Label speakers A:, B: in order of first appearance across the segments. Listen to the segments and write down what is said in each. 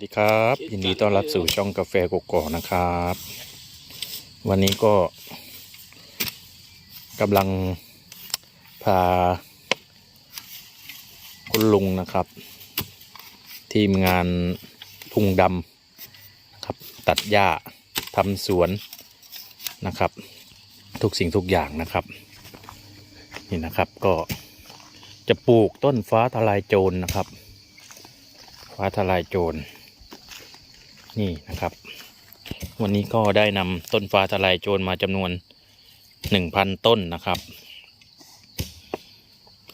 A: สดีครับยินดีต้อนรับสู่ช่องกาแฟกกอกนะครับ วันนี้ก็กำลังพา คุณลุงนะครับ ทีมงานทุ่งดำนะครับ ตัดหญ้าทำสวนนะครับ ทุกสิ่งทุกอย่างนะครับ นี่นะครับก็จะปลูกต้นฟ้าทลายโจรนะครับ ฟ้าทลายโจร นี่นะครับ วันนี้ก็ได้นำต้นฟ้าทลายโจรมาจำนวนหนึ่งพันต้นนะครับ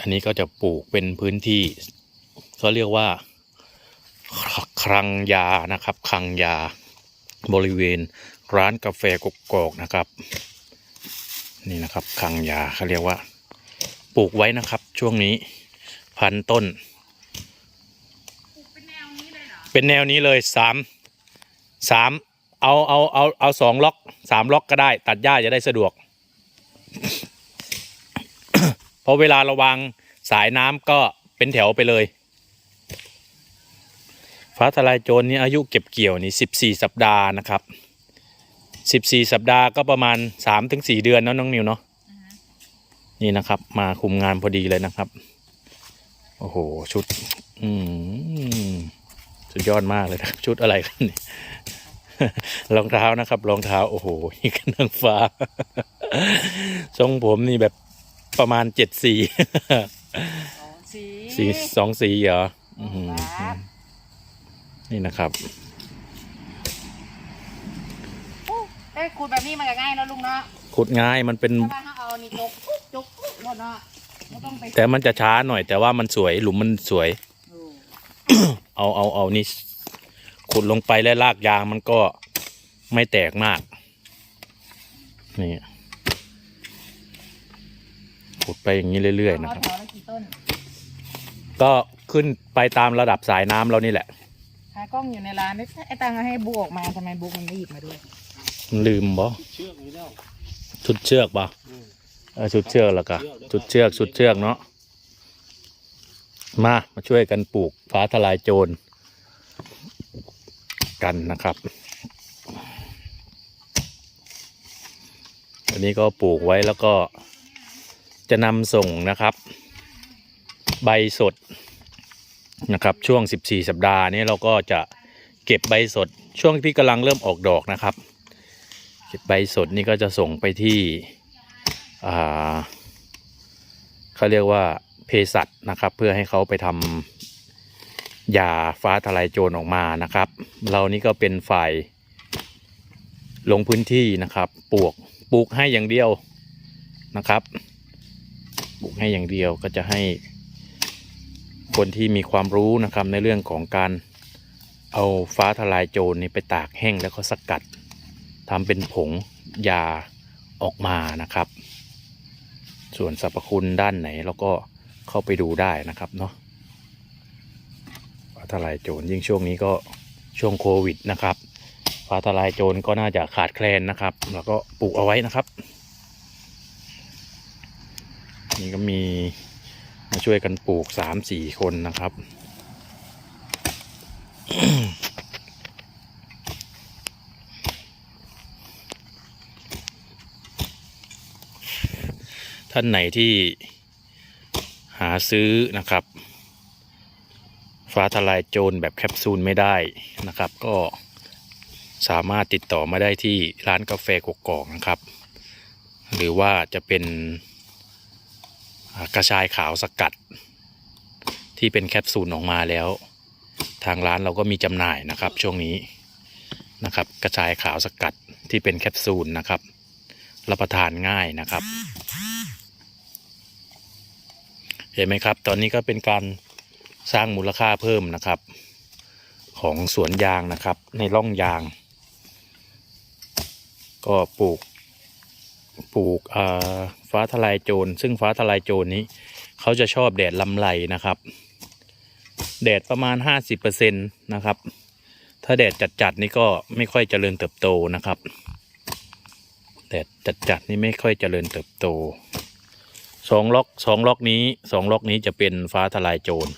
A: อันนี้ก็จะปลูกเป็นพื้นที่เขาเรียกว่าคลังยานะครับคลังยาบริเวณร้านกาแฟกกอกนะครับ นี่นะครับคลังยาเขาเรียกว่า ปลูกไว้นะครับ ช่วงนี้พันต้น เป็นแนวนี้เลยสาม สามเอาเอาเอาเอาสองล็อกสามล็อกก็ได้ ตัดหญ้าจะได้สะดวก เพราะเวลาระวางสายน้ำก็เป็นแถวไปเลย ฟ้าทลายโจรนี่อายุเก็บเกี่ยวนี่สิบสี่สัปดาห์นะครับสิบสี่สัปดาห์ก็ประมาณสามถึงสี่เดือนเนาะน้องนิวเนาะนี่นะครับ มาคุมงานพอดีเลยนะครับ โอ้โห ชุด อืมสุดยอดมากเลยนะครับชุดอะไรครับเนี่ย รองเท้านะครับ รองเท้าโอ้โหนี่กันนางฟ้า ทรงผมนี่แบบประมาณเจ็ดสี
B: สองสี
A: สีสองสีเหรออื้อหือ
B: ครับ
A: นี่นะครับ
B: เอ้ยขูดแบบนี้มันก็ง่ายเนอะลุงเนาะ
A: ขุดง่ายมันเป็น
B: ถ้าว่าเขาเอานี่จกจกหมดเนาะไม่ต้องไป
A: แต่มันจะช้าหน่อย แต่ว่ามันสวยหลุมมันสวย
B: โอ้
A: เอาเอาเอานี่ ขุดลงไปแล้วลากยางมันก็ไม่แตกมาก นี่ขุดไปอย่างนี้เรื่อยๆนะครับ
B: เอาแถวละกี่ต้น
A: ก็ขึ้นไปตามระดับสายน้ำเรานี่แหละ
B: หากล้องอยู่ในร้านนี่ไอ้ตังเอาให้บุ๊กออกมาทำไมบุ๊กมันไม่หยิบมาด้วย
A: ลืมบ่
C: เชือกนี้แล้ว
A: ชุดเชือกบ่เออชุดเชือกแล้วก็ชุดเชือกชุดเชือกเนาะมามาช่วยกันปลูกฟ้าทลายโจร กันนะครับ อันนี้ก็ปลูกไว้แล้วก็จะนำส่งนะครับ ใบสดนะครับ ช่วง 14 สัปดาห์นี้เราก็จะเก็บใบสดช่วงที่กำลังเริ่มออกดอกนะครับ เก็บใบสดนี่ก็จะส่งไปที่เขาเรียกว่าเภสัชนะครับ เพื่อให้เขาไปทำ ยาฟ้าทลายโจรออกมานะครับ เรานี่ก็เป็นฝ่ายลงพื้นที่นะครับปลูกปลูกให้อย่างเดียวนะครับปลูกให้อย่างเดียวก็จะให้คนที่มีความรู้นะครับในเรื่องของการเอาฟ้าทลายโจรนี่ไปตากแห้งแล้วก็สกัดทำเป็นผงยาออกมานะครับ ส่วนสรรพคุณด้านไหนเราก็เข้าไปดูได้นะครับเนาะ ทลายโจรยิ่งช่วงนี้ก็ช่วงโควิดนะครับฟ้าทลายโจรก็น่าจะขาดแคลนนะครับ แล้วก็ปลูกเอาไว้นะครับ นี่ก็มีมาช่วยกันปลูกสามสี่คนนะครับท่านไหนที่หาซื้อนะครับ ฟ้าทลายโจรแบบแคปซูลไม่ได้นะครับ ก็สามารถติดต่อมาได้ที่ร้านกาแฟกกอกนะครับ หรือว่าจะเป็นกระชายขาวสกัด ที่เป็นแคปซูลออกมาแล้ว ทางร้านเราก็มีจำหน่ายนะครับช่วงนี้นะครับ กระชายขาวสกัดที่เป็นแคปซูลนะครับ รับประทานง่ายนะครับ เห็นไหมครับ ตอนนี้ก็เป็นการ สร้างมูลค่าเพิ่มนะครับ ของสวนยางนะครับ ในร่องยาง ก็ปลูกปลูกฟ้าทลายโจร ซึ่งฟ้าทลายโจรนี้ เขาจะชอบแดดลำไรนะครับ แดดประมาณ 50%นะครับ ถ้าแดดจัดๆนี่ก็ไม่ค่อยเจริญเติบโตนะครับ แดดจัดๆนี่ไม่ค่อยเจริญเติบโตสองล็อกสองล็อกนี้สองล็อกนี้จะเป็นฟ้าทลายโจร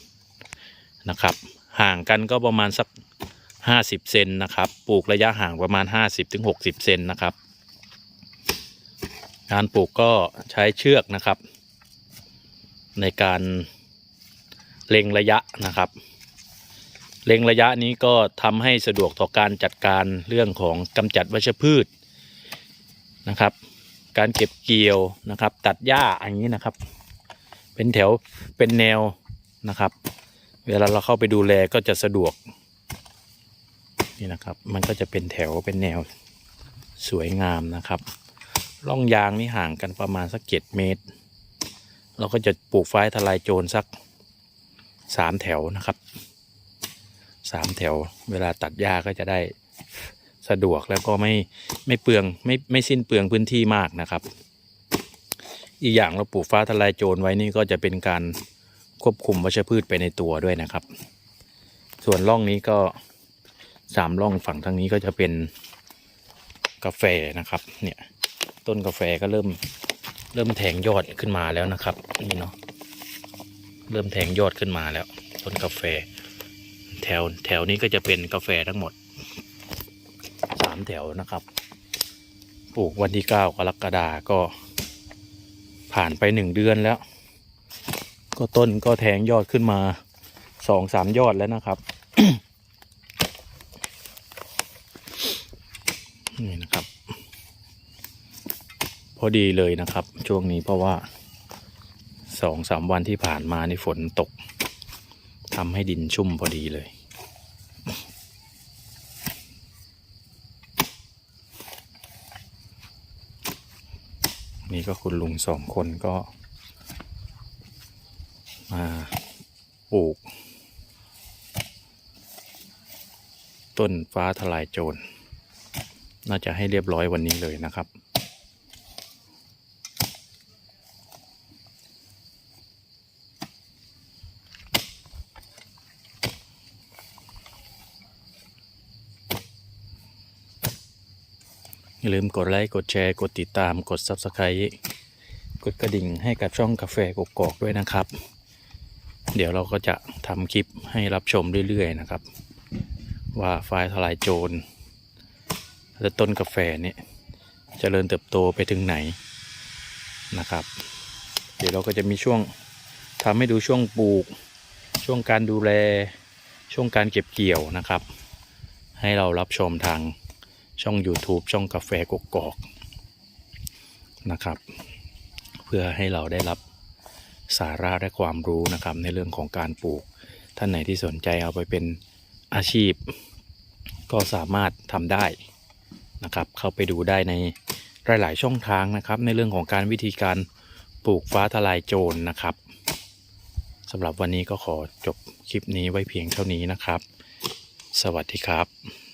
A: นะครับ ห่างกันก็ประมาณสักห้าสิบเซนนะครับ ปลูกระยะห่างประมาณห้าสิบถึงหกสิบเซนนะครับ การปลูกก็ใช้เชือกนะครับ ในการเล็งระยะนะครับเล็งระยะนี้ก็ทำให้สะดวกต่อการจัดการเรื่องของกำจัดวัชพืชนะครับ การเก็บเกี่ยวนะครับ ตัดหญ้าอย่างนี้นะครับ เป็นแถวเป็นแนวนะครับ เวลาเราเข้าไปดูแลก็จะสะดวก นี่นะครับ มันก็จะเป็นแถวเป็นแนวสวยงามนะครับร่องยางนี่ห่างกันประมาณสักเจ็ดเมตร เราก็จะปลูกไฟทลายโจรสักสามแถวนะครับสามแถว เวลาตัดหญ้าก็จะได้สะดวกแล้วก็ไม่ไม่เปลืองไม่ไม่สิ้นเปลืองพื้นที่มากนะครับ อีกอย่างเราปลูกฟ้าทลายโจรไว้นี่ก็จะเป็นการ ควบคุมวัชพืชไปในตัวด้วยนะครับ ส่วนร่องนี้ก็สามร่องฝั่งทางนี้ก็จะเป็นกาแฟนะครับ เนี่ยต้นกาแฟก็เริ่มเริ่มแทงยอดขึ้นมาแล้วนะครับ นี่เนาะเริ่มแทงยอดขึ้นมาแล้ว ต้นกาแฟ แถวแถวนี้ก็จะเป็นกาแฟทั้งหมดสามแถวนะครับปลูกวันที่เก้ากรกฎาก็ผ่านไปหนึ่งเดือนแล้ว ก็ต้นก็แทงยอดขึ้นมาสองสามยอดแล้วนะครับนี่นะครับ พอดีเลยนะครับ ช่วงนี้เพราะว่าสองสามวันที่ผ่านมานี่ฝนตกทำให้ดินชุ่มพอดีเลยนี่ก็คุณลุงสองคนก็มา ปลูก ต้นฟ้าทลายโจร น่าจะให้เรียบร้อยวันนี้เลยนะครับ อย่าลืมกดไลค์กดแชร์กดติดตามกด Subscribe กดกระดิ่งให้กับช่องกาแฟกกอกด้วยนะครับ เดี๋ยวเราก็จะทำคลิปให้รับชมเรื่อยๆนะครับ ว่าไฟล์ทลายโจรและต้นกาแฟเนี่ยจเจริญเติบโตไปถึงไหนนะครับ เดี๋ยวเราก็จะมีช่วงทำให้ดูช่วงปลูก ช่วงการดูแลช่วงการเก็บเกี่ยวนะครับ ให้เรารับชมทางช่อง YouTube ช่องกาแฟกกอกนะครับ เพื่อให้เราได้รับ สาระและความรู้นะครับ ในเรื่องของการปลูก ท่านไหนที่สนใจเอาไปเป็นอาชีพ ก็สามารถทำได้นะครับ เข้าไปดูได้ในหลาย ๆ ช่องทางนะครับ ในเรื่องของการวิธีการปลูกฟ้าทลายโจรนะครับสำหรับวันนี้ก็ขอจบคลิปนี้ไว้เพียงเท่านี้นะครับ สวัสดีครับ